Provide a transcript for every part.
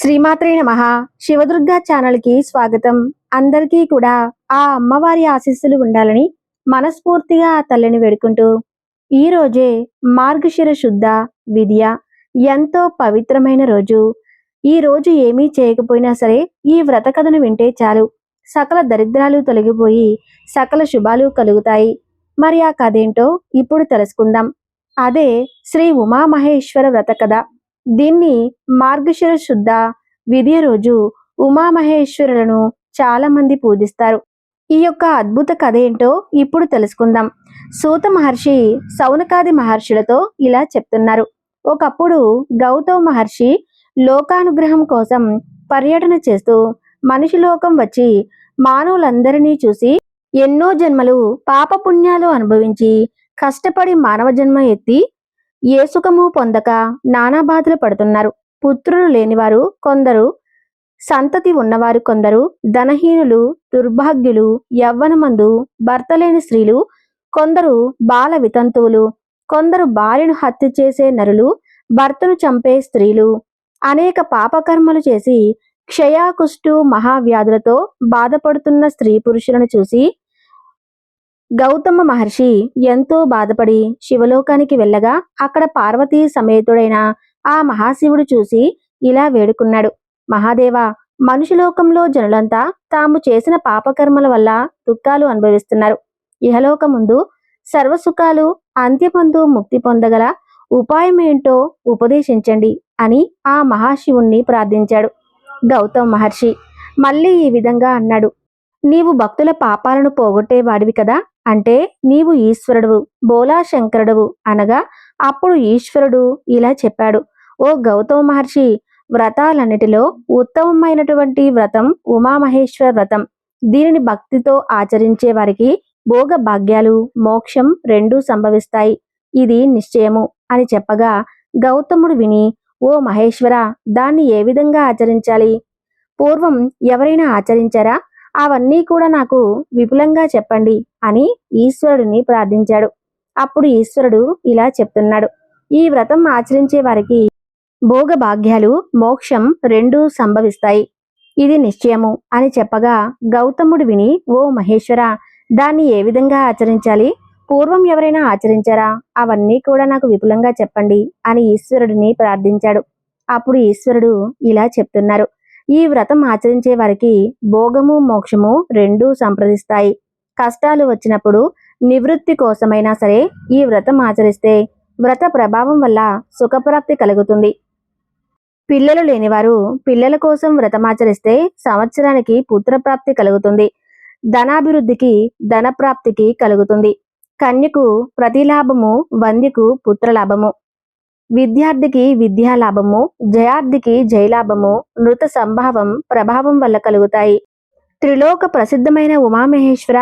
శ్రీమాత్రే నమ. శివదుర్గా ఛానల్కి స్వాగతం. అందరికీ కూడా ఆ అమ్మవారి ఆశీస్సులు ఉండాలని మనస్ఫూర్తిగా ఆ తల్లిని వేడుకుంటూ ఈ రోజే మార్గశిర శుద్ధ విద్య ఎంతో పవిత్రమైన రోజు. ఈ రోజు ఏమీ చేయకపోయినా సరే ఈ వ్రత కథను వింటే చాలు. సకల దరిద్రాలు తొలగిపోయి సకల శుభాలు కలుగుతాయి. మరి ఆ కథ ఏంటో ఇప్పుడు తెలుసుకుందాం. అదే శ్రీ ఉమామహేశ్వర వ్రత కథ. దీన్ని మార్గశిర శుద్ధ విధియ రోజు ఉమామహేశ్వరులను చాలా మంది పూజిస్తారు. ఈ యొక్క అద్భుత కథ ఏంటో ఇప్పుడు తెలుసుకుందాం. సూత మహర్షి సౌనకాది మహర్షులతో ఇలా చెప్తున్నారు. ఒకప్పుడు గౌతమ మహర్షి లోకానుగ్రహం కోసం పర్యటన చేస్తూ మనిషి లోకం వచ్చి మానవులందరినీ చూసి ఎన్నో జన్మలు పాపపుణ్యాలు అనుభవించి కష్టపడి మానవ జన్మ ఎత్తి ఏ సుఖము పొందక నానా బాధలు పడుతున్నారు. పుత్రులు లేనివారు కొందరు సంతతి ఉన్నవారు కొందరు ధనహీనులు దుర్భాగ్యులు యవ్వనమందు భర్త లేని స్త్రీలు కొందరు బాల వితంతువులు కొందరు భార్యను హత్య చేసే నరులు భర్తను చంపే స్త్రీలు అనేక పాపకర్మలు చేసి క్షయాకుష్టు మహావ్యాధులతో బాధపడుతున్న స్త్రీ పురుషులను చూసి గౌతమ మహర్షి ఎంతో బాధపడి శివలోకానికి వెళ్ళగా అక్కడ పార్వతీ సమేతుడైన ఆ మహాశివుడు చూసి ఇలా వేడుకున్నాడు. మహాదేవ మనుషులోకంలో జనులంతా తాము చేసిన పాపకర్మల వల్ల దుఃఖాలు అనుభవిస్తున్నారు. ఇహలోక ముందు సర్వసుఖాలు అంత్యపొందు ముక్తి పొందగల ఉపాయం ఏంటో ఉపదేశించండి అని ఆ మహాశివుణ్ణి ప్రార్థించాడు. గౌతమ్ మహర్షి మళ్ళీ ఈ విధంగా అన్నాడు. నీవు భక్తుల పాపాలను పోగొట్టేవాడివి కదా అంటే నీవు ఈశ్వరుడువు బోలా శంకరుడు అనగా అప్పుడు ఈశ్వరుడు ఇలా చెప్పాడు. ఓ గౌతమ మహర్షి వ్రతాలన్నిటిలో ఉత్తమమైనటువంటి వ్రతం ఉమామహేశ్వర వ్రతం. దీనిని భక్తితో ఆచరించే వారికి భోగ భాగ్యాలు మోక్షం రెండూ సంభవిస్తాయి. ఇది నిశ్చయము అని చెప్పగా గౌతముడు విని ఓ మహేశ్వర దాన్ని ఏ విధంగా ఆచరించాలి? పూర్వం ఎవరైనా ఆచరించారా? అవన్నీ కూడా నాకు విపులంగా చెప్పండి అని ఈశ్వరుడిని ప్రార్థించాడు. అప్పుడు ఈశ్వరుడు ఇలా చెప్తున్నాడు. ఈ వ్రతం ఆచరించే వారికి భోగ భాగ్యాలు మోక్షం రెండూ సంభవిస్తాయి. ఇది నిశ్చయము అని చెప్పగా గౌతముడు విని ఓ మహేశ్వర దాన్ని ఏ విధంగా ఆచరించాలి? పూర్వం ఎవరైనా ఆచరించారా? అవన్నీ కూడా నాకు విపులంగా చెప్పండి అని ఈశ్వరుడిని ప్రార్థించాడు. అప్పుడు ఈశ్వరుడు ఇలా చెప్తున్నారు. ఈ వ్రతం ఆచరించే వారికి భోగము మోక్షము రెండూ సంప్రదిస్తాయి. కష్టాలు వచ్చినప్పుడు నివృత్తి కోసమైనా సరే ఈ వ్రతం ఆచరిస్తే వ్రత ప్రభావం వల్ల సుఖప్రాప్తి కలుగుతుంది. పిల్లలు లేనివారు పిల్లల కోసం వ్రతమాచరిస్తే సంవత్సరానికి పుత్రప్రాప్తి కలుగుతుంది. ధనాభివృద్ధికి ధనప్రాప్తికి కలుగుతుంది. కన్యకు ప్రతిలాభము వంద్యకు పుత్రలాభము. విద్యార్థికి విద్యాలాభము జయార్థికి జయలాభము నృత సంభావం ప్రభావం వల్ల కలుగుతాయి. త్రిలోక ప్రసిద్ధమైన ఉమామహేశ్వర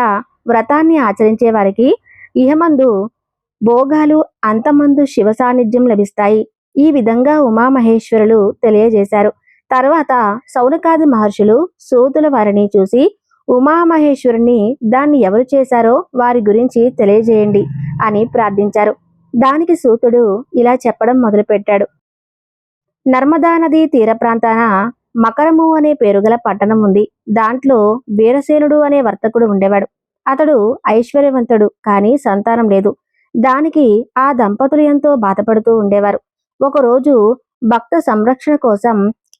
వ్రతాన్ని ఆచరించే వారికి ఇహమందు భోగాలు అంతమందు శివ సాన్నిధ్యం లభిస్తాయి. ఈ విధంగా ఉమామహేశ్వరులు తెలియజేశారు. తర్వాత సౌనకాది మహర్షులు సూతుల వారిని చూసి ఉమామహేశ్వరుని దాన్ని ఎవరు చేశారో వారి గురించి తెలియజేయండి అని ప్రార్థించారు. దానికి సూతుడు ఇలా చెప్పడం మొదలుపెట్టాడు. నర్మదా నది తీర ప్రాంతాన మకరము అనే పేరుగల పట్టణం ఉంది. దాంట్లో వీరసేనుడు అనే వర్తకుడు ఉండేవాడు. అతడు ఐశ్వర్యవంతుడు కానీ సంతానం లేదు. దానికి ఆ దంపతులు ఎంతో బాధపడుతూ ఉండేవారు. ఒకరోజు భక్త సంరక్షణ కోసం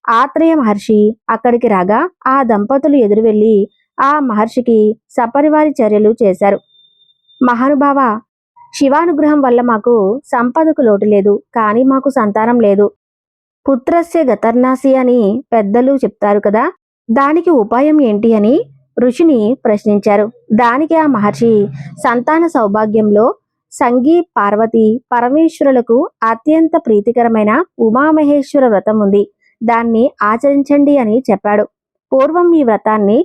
ఆత్రేయ మహర్షి అక్కడికి రాగా ఆ దంపతులు ఎదురు వెళ్ళి ఆ మహర్షికి సపరివారి చర్యలు చేశారు. మహానుభావ శివానుగ్రహం వల్ల మాకు సంపదకు లోటు లేదు కానీ మాకు సంతానం లేదు. పుత్రస్య గతర్నాసి అని పెద్దలు చెప్తారు కదా దానికి ఉపాయం ఏంటి అని ఋషిని ప్రశ్నించారు. దానికి ఆ మహర్షి సంతాన సౌభాగ్యంలో సంగీ పార్వతి పరమేశ్వరులకు అత్యంత ప్రీతికరమైన ఉమామహేశ్వర వ్రతం ఉంది. దాన్ని ఆచరించండి అని చెప్పాడు. పూర్వం ఈ వ్రతాన్ని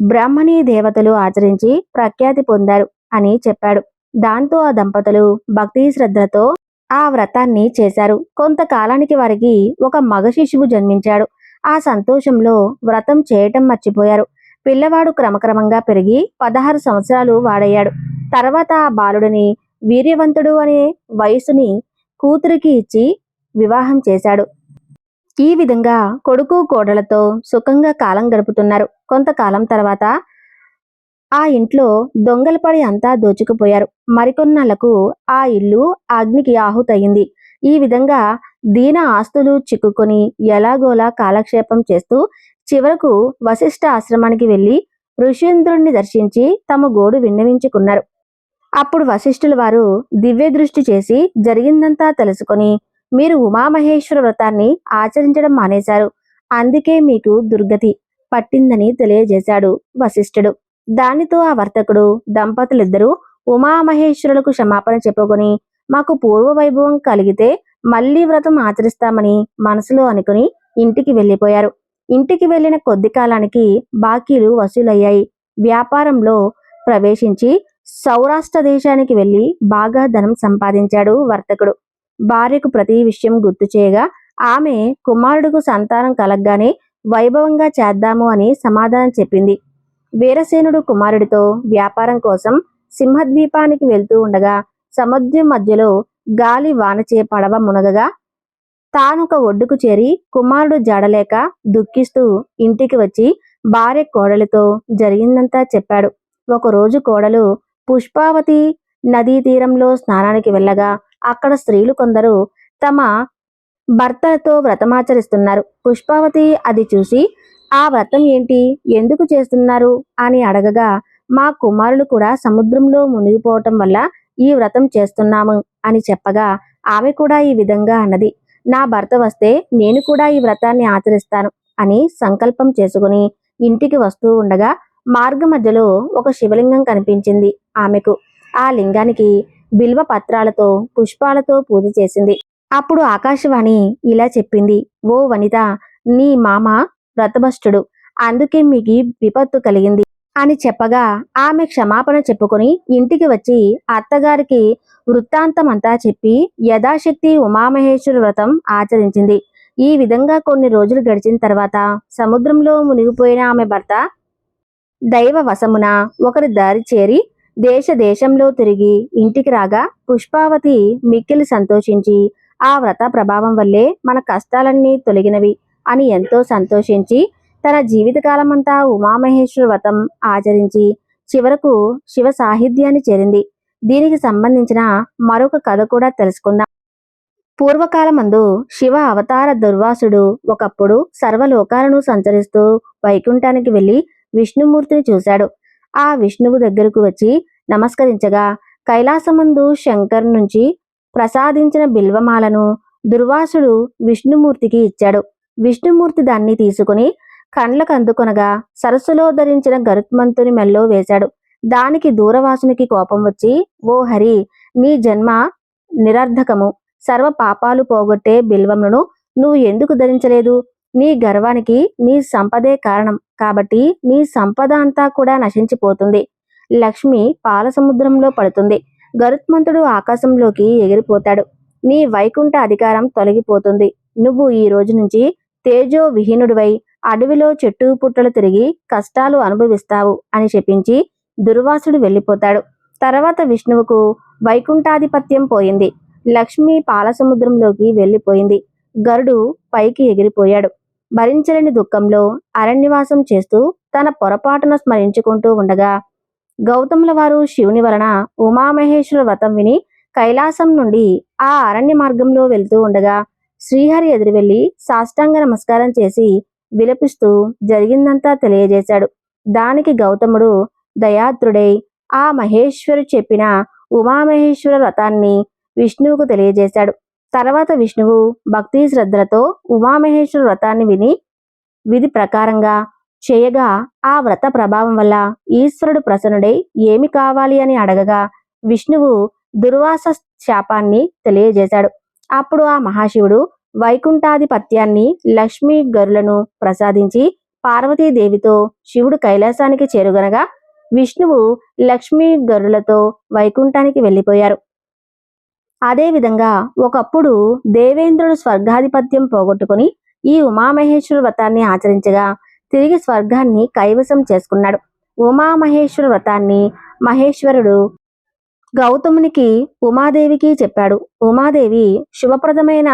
బ్రాహ్మణీ దేవతలు ఆచరించి ప్రఖ్యాతి పొందారు అని చెప్పాడు. దాంతో ఆ దంపతులు భక్తి శ్రద్ధలతో ఆ వ్రతాన్ని చేశారు. కొంతకాలానికి వారికి ఒక మగ శిశువు జన్మించాడు. ఆ సంతోషంలో వ్రతం చేయటం మర్చిపోయారు. పిల్లవాడు క్రమక్రమంగా పెరిగి పదహారు సంవత్సరాలు వాడయ్యాడు. తర్వాత ఆ బాలుడిని వీర్యవంతుడు అనే వయసుని కూతురికి ఇచ్చి వివాహం చేశాడు. ఈ విధంగా కొడుకు కోడలతో సుఖంగా కాలం గడుపుతున్నారు. కొంతకాలం తర్వాత ఆ ఇంట్లో దొంగలు పడి అంతా దోచుకుపోయారు. మరికొన్నాళ్ళకు ఆ ఇల్లు అగ్నికి ఆహుతయింది. ఈ విధంగా దీన ఆస్తులు చిక్కుకొని ఎలాగోలా కాలక్షేపం చేస్తూ చివరకు వశిష్ఠ ఆశ్రమానికి వెళ్ళి ఋషీంద్రుణ్ణి దర్శించి తమ గోడు విన్నవించుకున్నారు. అప్పుడు వశిష్ఠుల వారు దివ్య దృష్టి చేసి జరిగిందంతా తెలుసుకొని మీరు ఉమామహేశ్వర వ్రతాన్ని ఆచరించడం మానేశారు. అందుకే మీకు దుర్గతి పట్టిందని తెలియజేశాడు వశిష్ఠుడు. దానితో ఆ వర్తకుడు దంపతులిద్దరూ ఉమామహేశ్వరులకు క్షమాపణ చెప్పుకొని మాకు పూర్వ వైభవం కలిగితే మళ్ళీ వ్రతం ఆచరిస్తామని మనసులో అనుకుని ఇంటికి వెళ్ళిపోయారు ఇంటికి వెళ్ళిన కొద్ది కాలానికి బాకీలు వసూలయ్యాయి. వ్యాపారంలో ప్రవేశించి సౌరాష్ట్ర దేశానికి వెళ్ళి బాగా ధనం సంపాదించాడు వర్తకుడు. భార్యకు ప్రతి విషయం గుర్తు చేయగా ఆమె కుమారుడుకు సంతానం కలగ్గానే వైభవంగా చేద్దాము అని సమాధానం చెప్పింది. వీరసేనుడు కుమారుడితో వ్యాపారం కోసం సింహద్వీపానికి వెళ్తూ ఉండగా సముద్రం మధ్యలో గాలి వానచే పడవ మునగగా తానొక ఒడ్డుకు చేరి కుమారుడు జాడలేక దుఃఖిస్తూ ఇంటికి వచ్చి భార్య కోడలితో జరిగిందంతా చెప్పాడు. ఒకరోజు కోడలు పుష్పావతి నదీ తీరంలో స్నానానికి వెళ్ళగా అక్కడ స్త్రీలు కొందరు తమ భర్తలతో వ్రతమాచరిస్తున్నారు. పుష్పావతి అది చూసి ఆ వ్రతం ఏంటి? ఎందుకు చేస్తున్నారు? అని అడగగా మా కుమారులు కూడా సముద్రంలో మునిగిపోవటం వల్ల ఈ వ్రతం చేస్తున్నాము అని చెప్పగా ఆమె కూడా ఈ విధంగా అన్నది. నా భర్త వస్తే నేను కూడా ఈ వ్రతాన్ని ఆచరిస్తాను అని సంకల్పం చేసుకుని ఇంటికి వస్తూ ఉండగా మార్గ మధ్యలో ఒక శివలింగం కనిపించింది ఆమెకు. ఆ లింగానికి బిల్వ పత్రాలతో పుష్పాలతో పూజ చేసింది. అప్పుడు ఆకాశవాణి ఇలా చెప్పింది ఓ వనిత నీ మామ వ్రతభస్తుడు అందుకే మీకు విపత్తు కలిగింది. అని చెప్పగా ఆమె క్షమాపణ చెప్పుకొని ఇంటికి వచ్చి అత్తగారికి వృత్తాంతమంతా చెప్పి యథాశక్తి ఉమామహేశ్వర వ్రతం ఆచరించింది. ఈ విధంగా కొన్ని రోజులు గడిచిన తర్వాత సముద్రంలో మునిగిపోయిన ఆమె భర్త దైవ వశమున ఒకరి దారి చేరి దేశ దేశంలో తిరిగి ఇంటికి రాగా పుష్పావతి మిక్కిలి సంతోషించి ఆ వ్రత ప్రభావం వల్లే మన కష్టాలన్నీ తొలగినవి. అని ఎంతో సంతోషించి తన జీవితకాలమంతా ఉమామహేశ్వర వ్రతం ఆచరించి చివరకు శివ సాహిత్యాన్ని చేరింది. దీనికి సంబంధించిన మరొక కథ కూడా తెలుసుకుందాం. పూర్వకాలమందు శివ అవతార దుర్వాసుడు ఒకప్పుడు సర్వలోకాలను సంచరిస్తూ వైకుంఠానికి వెళ్ళి విష్ణుమూర్తిని చూశాడు. ఆ విష్ణువు దగ్గరకు వచ్చి నమస్కరించగా కైలాసమందు శంకర్ నుంచి ప్రసాదించిన బిల్వమాలను దుర్వాసుడు విష్ణుమూర్తికి ఇచ్చాడు. విష్ణుమూర్తి దాన్ని తీసుకుని కండ్లకు అందుకొనగా సరస్సులో ధరించిన గరుత్మంతుని మెల్లో వేశాడు. దానికి దూరవాసునికి కోపం వచ్చి ఓ హరి నీ జన్మ నిరర్ధకము. సర్వ పాపాలు పోగొట్టే బిల్వమును నువ్వు ఎందుకు ధరించలేదు? నీ గర్వానికి నీ సంపదే కారణం. కాబట్టి నీ సంపద అంతా కూడా నశించిపోతుంది. లక్ష్మి పాల సముద్రంలో పడుతుంది. గరుత్మంతుడు ఆకాశంలోకి ఎగిరిపోతాడు. నీ వైకుంఠ అధికారం తొలగిపోతుంది. నువ్వు ఈ రోజు నుంచి తేజో విహీనుడివై అడవిలో చెట్టు పుట్టలు తిరిగి కష్టాలు అనుభవిస్తావు అని చెప్పించి దుర్వాసుడు వెళ్ళిపోతాడు. తర్వాత విష్ణువుకు వైకుంఠాధిపత్యం పోయింది. లక్ష్మి పాలసముద్రంలోకి వెళ్ళిపోయింది. గరుడు పైకి ఎగిరిపోయాడు. భరించలేని దుఃఖంలో అరణ్యవాసం చేస్తూ తన పొరపాటున స్మరించుకుంటూ ఉండగా గౌతముల వారు శివుని వలన ఉమామహేశ్వర వ్రతం విని కైలాసం నుండి ఆ అరణ్య మార్గంలో వెళ్తూ ఉండగా శ్రీహరి ఎదురు వెళ్ళి సాష్టాంగ నమస్కారం చేసి విలపిస్తూ జరిగిందంతా తెలియజేశాడు. దానికి గౌతముడు దయాత్రుడై ఆ మహేశ్వరు చెప్పిన ఉమామహేశ్వర వ్రతాన్ని విష్ణువుకు తెలియజేశాడు. తర్వాత విష్ణువు భక్తి శ్రద్ధలతో ఉమామహేశ్వర వ్రతాన్ని విని విధి ప్రకారంగా చేయగా ఆ వ్రత ప్రభావం వల్ల ఈశ్వరుడు ప్రసన్నుడై ఏమి కావాలి అని అడగగా విష్ణువు దుర్వాస శాపాన్ని తెలియజేశాడు. అప్పుడు ఆ మహాశివుడు వైకుంఠాధిపత్యాన్ని లక్ష్మీ గరులను ప్రసాదించి పార్వతీదేవితో శివుడు కైలాసానికి చేరుగనగా విష్ణువు లక్ష్మీ గరులతో వైకుంఠానికి వెళ్ళిపోయారు. అదేవిధంగా ఒకప్పుడు దేవేంద్రుడు స్వర్గాధిపత్యం పోగొట్టుకుని ఈ ఉమామహేశ్వర వ్రతాన్ని ఆచరించగా తిరిగి స్వర్గాన్ని కైవసం చేసుకున్నాడు. ఉమామహేశ్వర వ్రతాన్ని మహేశ్వరుడు గౌతమునికి ఉమాదేవికి చెప్పాడు. ఉమాదేవి శుభప్రదమైన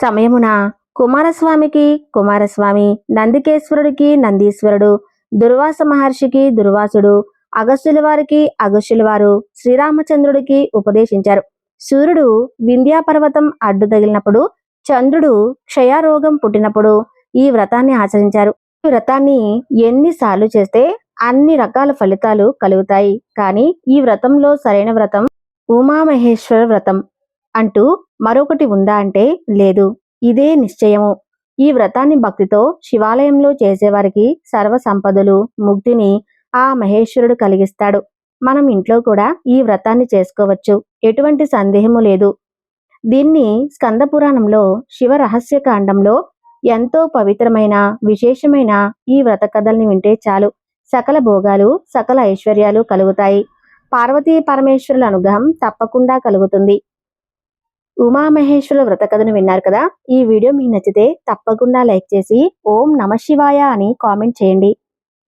సమయమున కుమారస్వామికి కుమారస్వామి నందికేశ్వరుడికి నందీశ్వరుడు దుర్వాస మహర్షికి దుర్వాసుడు అగస్త్యుల వారికి అగస్త్యుల వారు శ్రీరామచంద్రుడికి ఉపదేశించారు. సూర్యుడు వింధ్యా పర్వతం అడ్డు తగిలినప్పుడు చంద్రుడు క్షయరోగం పుట్టినప్పుడు ఈ వ్రతాన్ని ఆచరించారు. ఈ వ్రతాన్ని ఎన్నిసార్లు చేస్తే అన్ని రకాల ఫలితాలు కలుగుతాయి. కానీ ఈ వ్రతంలో సరైన వ్రతం ఉమామహేశ్వర వ్రతం. అంటూ మరొకటి ఉందా అంటే లేదు. ఇదే నిశ్చయము. ఈ వ్రతాన్ని భక్తితో శివాలయంలో చేసేవారికి సర్వ సంపదలు ముక్తిని ఆ మహేశ్వరుడు కలిగిస్తాడు. మనం ఇంట్లో కూడా ఈ వ్రతాన్ని చేసుకోవచ్చు. ఎటువంటి సందేహము లేదు. దీన్ని స్కంద పురాణంలో శివ రహస్య కాండంలో ఎంతో పవిత్రమైన విశేషమైన ఈ వ్రత కథల్ని వింటే చాలు. సకల భోగాలు సకల ఐశ్వర్యాలు కలుగుతాయి. పార్వతీ పరమేశ్వరుల అనుగ్రహం తప్పకుండా కలుగుతుంది. ఉమామహేశ్వరుల వ్రత కథను విన్నారు కదా? ఈ వీడియో మీకు నచ్చితే తప్పకుండా లైక్ చేసి ఓం నమ శివాయ అని కామెంట్ చేయండి.